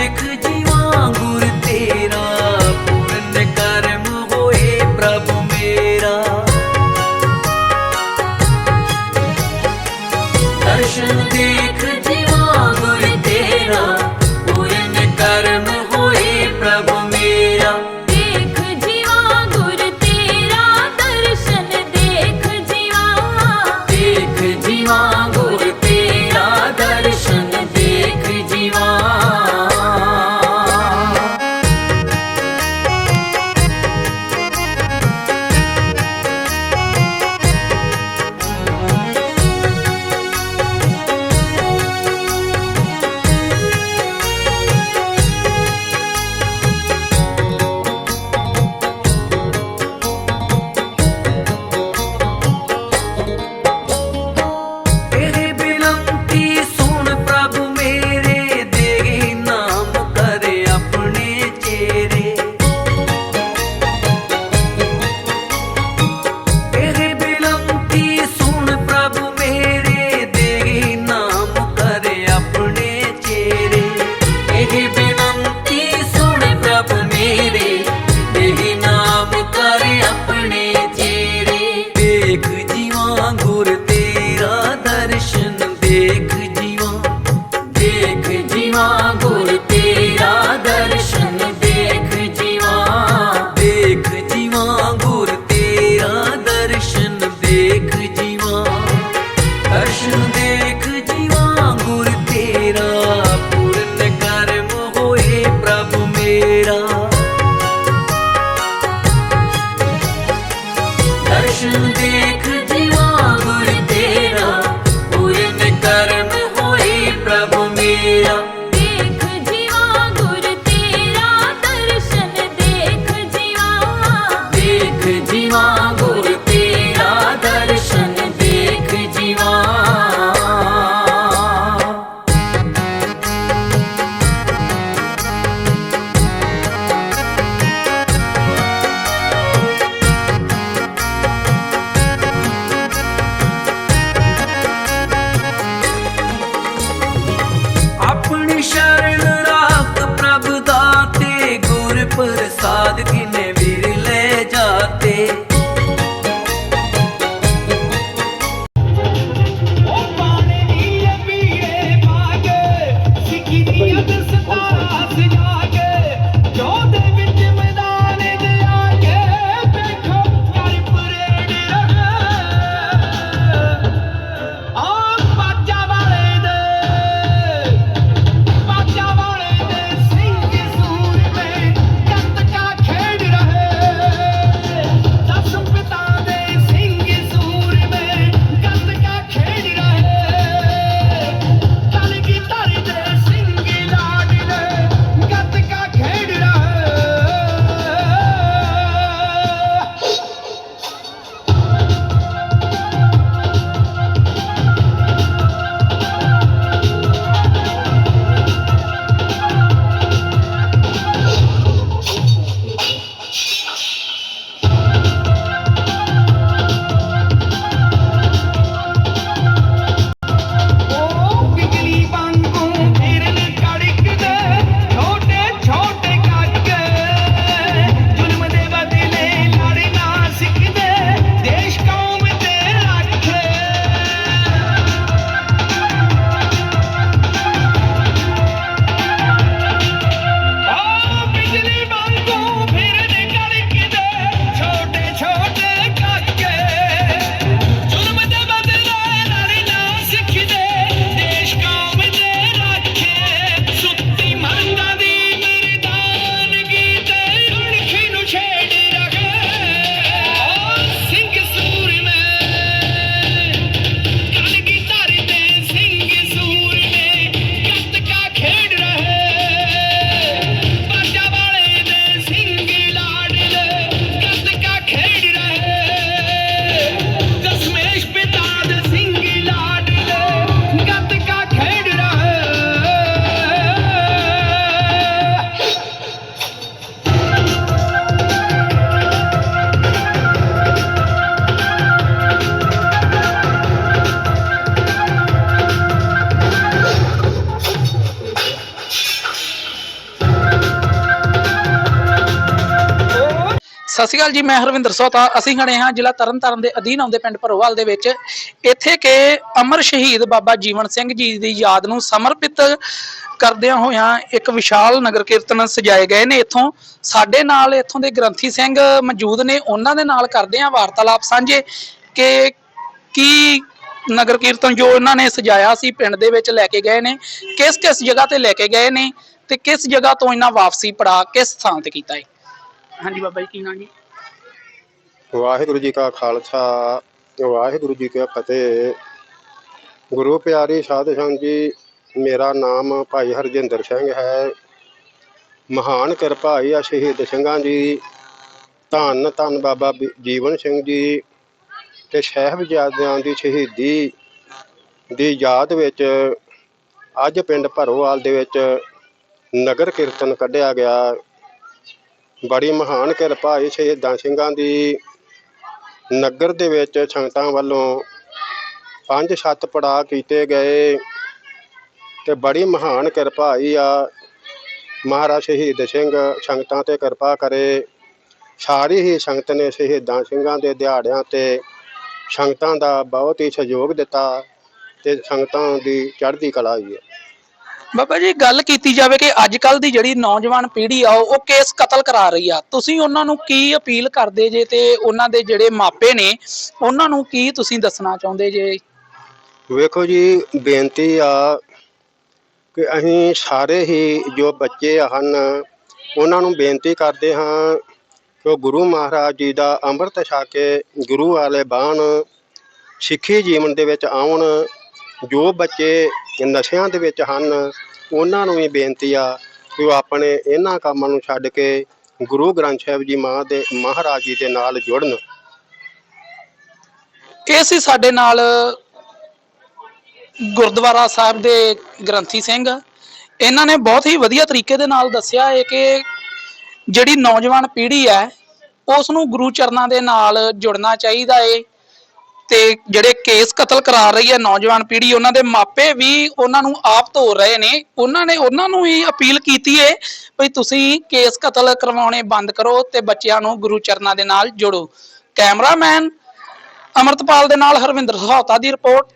deck baby. ਸਤਿ ਸ਼੍ਰੀ ਅਕਾਲ ਜੀ, ਮੈਂ ਹਰਵਿੰਦਰ ਸੋਤਾ। ਅਸੀਂ ਖੜੇ ਹਾਂ ਜ਼ਿਲ੍ਹਾ ਤਰਨਤਾਰਨ ਦੇ ਅਧੀਨ ਆਉਂਦੇ ਪਿੰਡ ਭਰੋਵਾਲ ਦੇ ਵਿੱਚ। ਇੱਥੇ ਕਿ ਅਮਰ ਸ਼ਹੀਦ ਬਾਬਾ ਜੀਵਨ ਸਿੰਘ ਜੀ ਦੀ ਯਾਦ ਨੂੰ ਸਮਰਪਿਤ ਕਰਦਿਆਂ ਹੋਇਆਂ ਇੱਕ ਵਿਸ਼ਾਲ ਨਗਰ ਕੀਰਤਨ ਸਜਾਏ ਗਏ ਨੇ। ਇੱਥੋਂ ਸਾਡੇ ਨਾਲ ਇੱਥੋਂ ਦੇ ਗ੍ਰੰਥੀ ਸਿੰਘ ਮੌਜੂਦ ਨੇ। ਉਹਨਾਂ ਦੇ ਨਾਲ ਕਰਦੇ ਹਾਂ ਵਾਰਤਾਲਾਪ ਸਾਂਝੇ ਕਿ ਕੀ ਨਗਰ ਕੀਰਤਨ ਜੋ ਇਹਨਾਂ ਨੇ ਸਜਾਇਆ ਸੀ ਪਿੰਡ ਦੇ ਵਿੱਚ ਲੈ ਕੇ ਗਏ ਨੇ ਕਿਸ ਕਿਸ ਜਗ੍ਹਾ ਤੇ ਲੈ ਕੇ ਗਏ ਨੇ ਤੇ ਕਿਸ ਜਗ੍ਹਾ ਤੋਂ ਇਹਨਾਂ ਵਾਪਸੀ ਪੜਾ ਕਿਸ ਥਾਂ ਤੇ ਕੀਤਾ ਹੈ? ਹਾਂਜੀ ਬਾਬਾ ਜੀ, ਕੀ ਨਾਂ ਜੀ? ਵਾਹਿਗੁਰੂ ਜੀ ਕਾ ਖਾਲਸਾ, ਵਾਹਿਗੁਰੂ ਜੀ ਕੀ ਫਤਿਹ। ਗੁਰੂ ਪਿਆਰੀ ਸਾਧ ਸੰਗਤ ਜੀ, ਮੇਰਾ ਨਾਮ ਭਾਈ ਹਰਜਿੰਦਰ ਸਿੰਘ ਹੈ। ਮਹਾਨ ਕਿਰਪਾਈ ਆ ਸ਼ਹੀਦ ਸਿੰਘਾਂ ਜੀ ਧੰਨ ਧੰਨ ਬਾਬਾ ਜੀਵਨ ਸਿੰਘ ਜੀ ਤੇ ਸਾਹਿਬਜ਼ਾਦਿਆਂ ਦੀ ਸ਼ਹੀਦੀ ਦੀ ਯਾਦ ਵਿੱਚ ਅੱਜ ਪਿੰਡ ਭਰੋਵਾਲ ਦੇ ਵਿੱਚ ਨਗਰ ਕੀਰਤਨ ਕੱਢਿਆ ਗਿਆ। ਬੜੀ ਮਹਾਨ ਕਿਰਪਾ ਹੈ ਸ਼ਹੀਦਾਂ ਸਿੰਘਾਂ ਦੀ। ਨਗਰ ਦੇ ਵਿੱਚ ਸੰਗਤਾਂ ਵੱਲੋਂ ਪੰਜ ਸੱਤ ਪੜਾਅ ਕੀਤੇ ਗਏ ਤੇ ਬੜੀ ਮਹਾਨ ਕਿਰਪਾ ਹੀ ਆ। ਮਹਾਰਾਜ ਸ਼ਹੀਦ ਸਿੰਘ ਸੰਗਤਾਂ ਤੇ ਕਿਰਪਾ ਕਰੇ। ਸਾਰੀ ਹੀ ਸੰਗਤ ਨੇ ਸ਼ਹੀਦਾਂ ਸਿੰਘਾਂ ਦੇ ਦਿਹਾੜਿਆਂ ਤੇ ਸੰਗਤਾਂ ਦਾ ਬਹੁਤ ਹੀ ਸਹਿਯੋਗ ਦਿੱਤਾ ਤੇ ਸੰਗਤਾਂ ਦੀ ਚੜ੍ਹਦੀ ਕਲਾ ਹੋਈ ਹੈ ਬਾਬਾ ਜੀ, ਗੱਲ ਕੀਤੀ ਜਾਵੇ ਕਿ ਅੱਜ ਕੱਲ ਦੀ ਜਿਹੜੀ ਨੌਜਵਾਨ ਪੀੜ੍ਹੀ ਆ, ਉਹ ਕੇਸ ਕਤਲ ਕਰਾ ਰਹੀ ਆ। ਤੁਸੀਂ ਉਹਨਾਂ ਨੂੰ ਕੀ ਅਪੀਲ ਕਰਦੇ ਜੇ ਤੇ ਉਹਨਾਂ ਦੇ ਜਿਹੜੇ ਮਾਪੇ ਨੇ, ਉਹਨਾਂ ਨੂੰ ਕੀ ਤੁਸੀਂ ਦੱਸਣਾ ਚਾਹੁੰਦੇ ਜੇ? ਵੇਖੋ ਜੀ, ਬੇਨਤੀ ਆ ਕਿ ਅਸੀਂ ਸਾਰੇ ਹੀ ਜੋ ਬੱਚੇ ਹਨ, ਉਹਨਾਂ ਨੂੰ ਬੇਨਤੀ ਕਰਦੇ ਹਾਂ ਕਿ ਗੁਰੂ ਮਹਾਰਾਜ ਜੀ ਦਾ ਅੰਮ੍ਰਿਤ ਛਕ ਕੇ ਗੁਰੂ ਵਾਲੇ ਬਾਣ ਸਿੱਖੀ ਜੀਵਨ ਦੇ ਵਿੱਚ ਆਉਣ। ਜੋ ਬੱਚੇ ਨਸ਼ਿਆਂ ਦੇ ਵਿੱਚ ਹਨ। ਉਹਨਾਂ ਨੂੰ ਵੀ ਬੇਨਤੀ ਆ ਕਿ ਉਹ ਆਪਣੇ ਇਹਨਾਂ ਕੰਮਾਂ ਨੂੰ ਛੱਡ ਕੇ ਗੁਰੂ ਗ੍ਰੰਥ ਸਾਹਿਬ ਜੀ ਮਾਂ ਦੇ ਮਹਾਰਾਜ ਜੀ ਦੇ ਨਾਲ ਜੁੜਨ। ਇਹ ਸੀ ਸਾਡੇ ਨਾਲ ਗੁਰਦੁਆਰਾ ਸਾਹਿਬ ਦੇ ਗ੍ਰੰਥੀ ਸਿੰਘ, ਇਹਨਾਂ ਨੇ ਬਹੁਤ ਹੀ ਵਧੀਆ ਤਰੀਕੇ ਦੇ ਨਾਲ ਦੱਸਿਆ ਹੈ ਕਿ ਜਿਹੜੀ ਨੌਜਵਾਨ ਪੀੜ੍ਹੀ ਹੈ, ਉਸ ਨੂੰ ਗੁਰੂ ਚਰਨਾਂ ਦੇ ਨਾਲ ਜੁੜਨਾ ਚਾਹੀਦਾ ਏ। ਤੇ ਜਿਹੜੇ ਕੇਸ ਕਤਲ ਕਰਾ ਰਹੀ ਹੈ ਨੌਜਵਾਨ ਪੀੜ੍ਹੀ, ਉਹਨਾਂ ਦੇ ਮਾਪੇ ਵੀ ਉਹਨਾਂ ਨੂੰ ਆਪ ਧੋ ਰਹੇ ਨੇ। ਉਹਨਾਂ ਨੇ ਉਹਨਾਂ ਨੂੰ ਹੀ ਅਪੀਲ ਕੀਤੀ ਹੈ ਵੀ ਤੁਸੀਂ ਕੇਸ ਕਤਲ ਕਰਵਾਉਣੇ ਬੰਦ ਕਰੋ ਤੇ ਬੱਚਿਆਂ ਨੂੰ ਗੁਰੂ ਚਰਨਾਂ ਦੇ ਨਾਲ ਜੋੜੋ। ਕੈਮਰਾਮੈਨ ਅਮਰਤਪਾਲ ਦੇ ਨਾਲ ਹਰਵਿੰਦਰ ਸਹੌਤਾ ਦੀ ਰਿਪੋਰਟ।